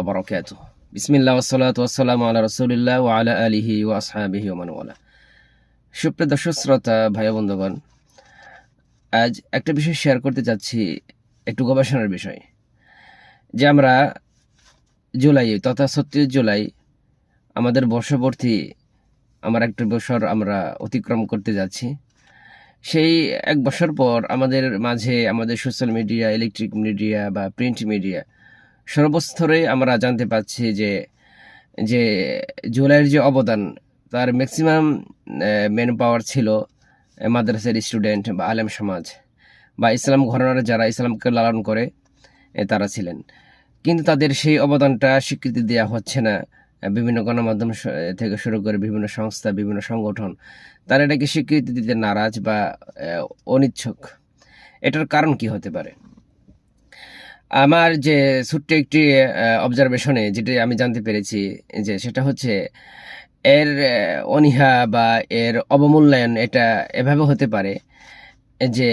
আবরকাত বিসমিল্লা ওসলাত আলা আলিহি ভাই আজ একটা বিষয় শেয়ার করতে চাচ্ছি একটু গবেষণার বিষয়, যে আমরা জুলাই তথা ছত্রিশ জুলাই আমাদের বর্ষবর্তী আমার একটা বছর আমরা অতিক্রম করতে যাচ্ছি। সেই এক বছর পর আমাদের মাঝে আমাদের সোশ্যাল মিডিয়া ইলেকট্রিক মিডিয়া বা প্রিন্ট মিডিয়া সর্বস্তরে আমরা জানতে পাচ্ছি যে যে জুলাইয়ের যে অবদান, তার ম্যাক্সিমাম ম্যান পাওয়ার ছিল মাদ্রাসার স্টুডেন্ট বা আলেম সমাজ বা ইসলাম ঘরানার যারা ইসলামকে লালন করে তারা ছিলেন। কিন্তু তাদের সেই অবদানটা স্বীকৃতি দেওয়া হচ্ছে না। বিভিন্ন গণমাধ্যম থেকে শুরু করে বিভিন্ন সংস্থা, বিভিন্ন সংগঠন, তারা এটাকে স্বীকৃতি দিতে নারাজ বা অনিচ্ছুক। এটার কারণ কি হতে পারে? আমার যে ছোট্ট একটি অবজারভেশনে যেটি আমি জানতে পেরেছি, যে সেটা হচ্ছে এর অনীহা বা এর অবমূল্যায়ন এটা এভাবে হতে পারে যে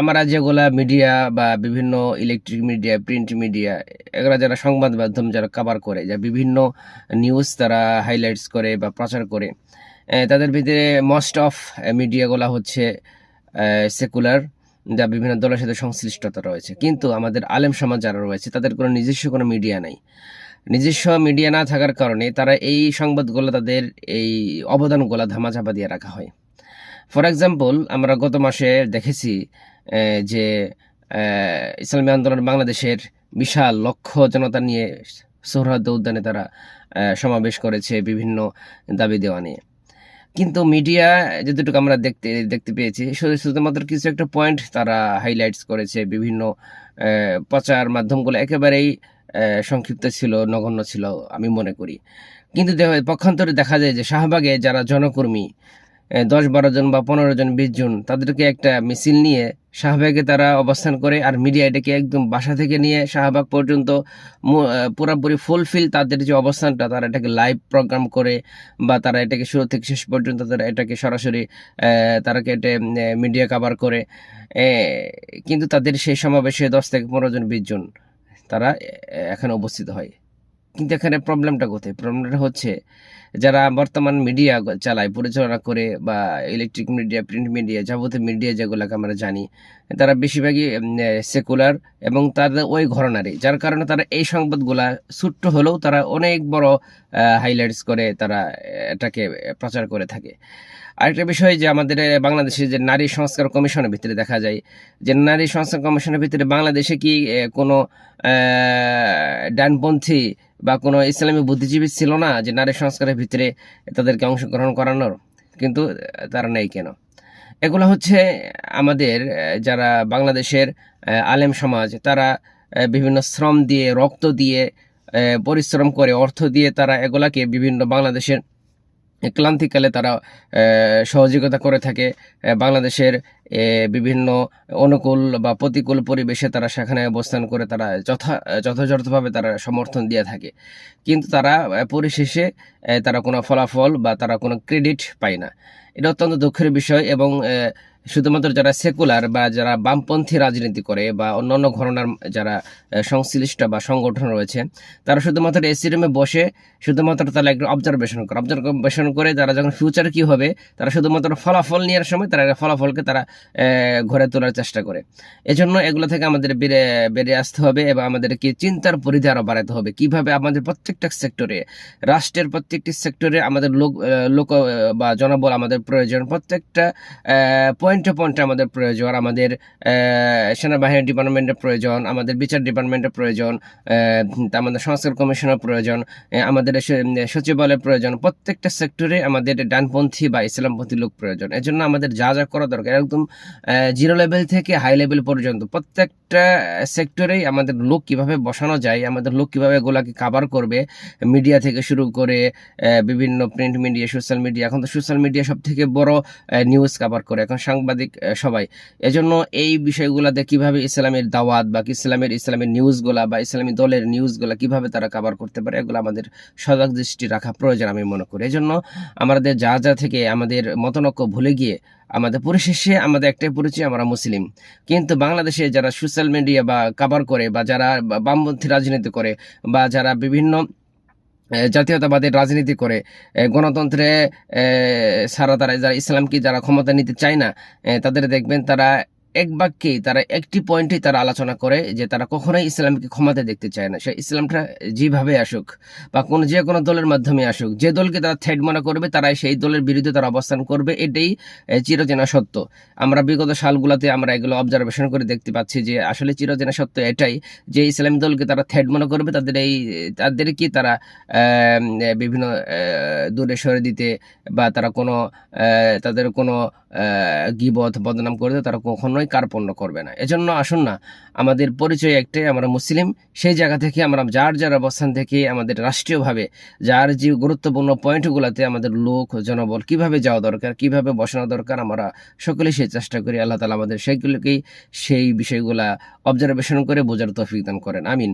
আমরা যেগুলা মিডিয়া বা বিভিন্ন ইলেকট্রিক মিডিয়া প্রিন্ট মিডিয়া এগুলা যারা সংবাদ মাধ্যম যারা কভার করে, যা বিভিন্ন নিউজ তারা হাইলাইটস করে বা প্রচার করে তাদের ভিতরে মোস্ট অফ মিডিয়াগুলো হচ্ছে সেকুলার যা বিভিন্ন দলের সাথে সংশ্লিষ্টতা রয়েছে। কিন্তু আমাদের আলেম সমাজ যারা রয়েছে, তাদের কোনো নিজস্ব কোনো মিডিয়া নাই। নিজস্ব মিডিয়া না থাকার কারণে তারা এই সংবাদগুলো তাদের এই অবদানগুলো ধামাচাপা দিয়ে রাখা হয়। ফর এক্সাম্পল আমরা গত মাসে দেখেছি যে ইসলামী আন্দোলন বাংলাদেশের বিশাল লক্ষ্য জনতা নিয়ে সোহরাদ উদ্যানে তারা সমাবেশ করেছে বিভিন্ন দাবি দেওয়া নিয়ে। কিন্তু মিডিয়া যতটুকু আমরা দেখতে দেখতে পেয়েছি শুধু শুধুমাত্র কিছু একটা পয়েন্ট তারা হাইলাইটস করেছে, বিভিন্ন প্রচার মাধ্যমগুলো একেবারেই সংক্ষিপ্ত ছিল, নগণ্য ছিল, আমি মনে করি। কিন্তু পক্ষান্তরে দেখা যায় যে শাহবাগে যারা জনকর্মী দশ বারো জন বা পনেরো জন, বিশ জন, তাদেরকে একটা মিছিল নিয়ে শাহবাগে তারা অবস্থান করে আর মিডিয়া এটাকে একদম বাসা থেকে নিয়ে শাহবাগ পর্যন্ত পুরোপুরি ফুলফিল তাদের যে অবস্থানটা, তারা এটাকে লাইভ প্রোগ্রাম করে বা তারা এটাকে শুরু থেকে শেষ পর্যন্ত তারা এটাকে সরাসরি তারা এটা মিডিয়া কাভার করে। কিন্তু তাদের সেই সমাবেশে দশ থেকে পনেরো জন, বিশ জন তারা এখানে উপস্থিত হয়। কিন্তু এখানে প্রবলেমটা কোথায়? প্রবলেমটা হচ্ছে যারা বর্তমান মিডিয়া চালায়, পরিচালনা করে বা ইলেকট্রিক মিডিয়া প্রিন্ট মিডিয়া যাবতীয় মিডিয়া যেগুলোকে আমরা জানি, তারা বেশিরভাগই সেকুলার এবং তাদের ওই ঘরনারই। যার কারণে তারা এই সংবাদগুলা ছোট্ট হলেও তারা অনেক বড় হাইলাইটস করে তারা এটাকে প্রচার করে থাকে। আরেকটা বিষয় যে আমাদের বাংলাদেশে যে নারী সংস্কার কমিশনের ভিতরে দেখা যায়, যে নারী সংস্কার কমিশনের ভিতরে বাংলাদেশে কি কোনো ডানপন্থী বা কোনো ইসলামী বুদ্ধিজীবী ছিল না যে নারী সংস্কারের ভিতরে তাদেরকে অংশগ্রহণ করানোর, কিন্তু তারা নেই কেন? এগুলো হচ্ছে আমাদের যারা বাংলাদেশের আলেম সমাজ, তারা বিভিন্ন শ্রম দিয়ে, রক্ত দিয়ে পরিশ্রম করে, অর্থ দিয়ে তারা এগুলাকে বিভিন্ন বাংলাদেশের ক্লান্তিকালে তারা সহযোগিতা করে থাকে। বাংলাদেশের বিভিন্ন অনুকূল বা প্রতিকূল পরিবেশে তারা সেখানে অবস্থান করে তারা যথা, যথাযথভাবে তারা সমর্থন দিয়ে থাকে। কিন্তু তারা পরিশেষে তারা কোনো ফলাফল বা তারা কোনো ক্রেডিট পায় না। এটা অত্যন্ত দুঃখের বিষয় এবং শুধুমাত্র যারা সেকুলার বা যারা বামপন্থী রাজনীতি করে বা অন্যান্য ঘটনার যারা সংশ্লিষ্ট বা সংগঠন রয়েছে, তারা শুধুমাত্র এসি রুমে বসে শুধুমাত্র তারা একটু অবজারভেশন করে। অবজারভেশন করে তারা যখন ফিউচার কি হবে, তারা শুধুমাত্র ফলাফল নেওয়ার সময় তারা ফলাফলকে তারা ঘরে তোলার চেষ্টা করে। এজন্য এগুলো থেকে আমাদের বেড়ে বেরিয়ে আসতে হবে এবং আমাদেরকে চিন্তার পরিধি আরও বাড়াতে হবে। কীভাবে আমাদের প্রত্যেকটা সেক্টরে রাষ্ট্রের প্রত্যেকটি সেক্টরে আমাদের লোক লোক বা জনবল আমাদের প্রয়োজন। প্রত্যেকটা পয়েন্টে পয়েন্টে আমাদের প্রয়োজন আমাদের আহ, সেনাবাহিনী ডিপার্টমেন্টের প্রয়োজন আমাদের বিচার ডিপার্টমেন্টের প্রয়োজন আমাদের সংস্কার কমিশনের প্রয়োজন আমাদের সচিবালয়ের প্রয়োজন প্রত্যেকটা সেক্টরে আমাদের ডানপন্থী বা ইসলামপন্থী লোক প্রয়োজন। এজন্য আমাদের যা যা করা দরকার একদম জিরো লেভেল থেকে হাই লেভেল পর্যন্ত প্রত্যেকটা সেক্টরেই আমাদের লোক কীভাবে বসানো যায় আমাদের লোক কীভাবে এগুলাকে কাভার করবে মিডিয়া থেকে শুরু করে বিভিন্ন প্রিন্ট মিডিয়া সোশ্যাল মিডিয়া এখন তো সোশ্যাল মিডিয়া সব থেকে বড় নিউজ কাভার করে। এখন সাংবাদিক সবাই। এজন্য এই বিষয়গুলোতে কীভাবে ইসলামের দাওয়াত বা ইসলামের ইসলামের নিউজগুলা বা ইসলামী দলের নিউজগুলা কীভাবে তারা কাভার করতে পারে, এগুলো আমাদের সজাগ দৃষ্টি রাখা প্রয়োজন আমি মনে করি। এজন্য আমাদের যা যা থেকে আমাদের মতনৈক্য ভুলে গিয়ে আমাদের পরিশেষে আমাদের একটাই পরিচয়, আমরা মুসলিম। কিন্তু বাংলাদেশে যারা সোশ্যাল মিডিয়া বা কাভার করে বা যারা বামপন্থী রাজনীতি করে বা যারা বিভিন্ন জাতীয়তাবাদের রাজনীতি করে। গণতন্ত্রে সারা তারা যারা ইসলামকে যারা ক্ষমতা নিতে চায় না তাদের দেখবেন তারা এক বাক্যেই তারা একটি পয়েন্টেই তারা আলোচনা করে যে তারা কখনোই ইসলামকে ক্ষমতা দেখতে চায় না। সে ইসলামটা যেভাবে আসুক বা কোনো যে কোনো দলের মাধ্যমে আসুক, যে দলকে তারা থ্রেড মনে করবে তারা সেই দলের বিরুদ্ধে তারা অবস্থান করবে, এটাই চিরচেনা সত্য। আমরা বিগত সালগুলোতে আমরা এগুলো অবজারভেশন করে দেখতে পাচ্ছি যে আসলে চিরচেনা সত্য এটাই যে ইসলামী দলকে তারা থ্রেড মনে করবে, তাদের এই তাদের কি তারা বিভিন্ন দূরে সরে দিতে বা তারা কোনো তাদের কোনো গিবত, বদনাম করতে তারা কখনোই কার্পণ্য করবে না। এজন্য আসুন না, আমাদের পরিচয় একটাই, আমরা মুসলিম, সেই জায়গা থেকে আমরা, যার যার অবস্থান থেকে আমাদের রাষ্ট্রীয়ভাবে, যার যে গুরুত্বপূর্ণ পয়েন্টগুলোতে আমাদের লোক, জনবল কীভাবে যাওয়া দরকার, কীভাবে বসানো দরকার, আমরা সকলেই সেই চেষ্টা করি, আল্লাহ তালা আমাদের সেইগুলোকেই সেই বিষয়গুলা অবজারভেশন করে বোঝার তৌফিক দান করেন। আমিন।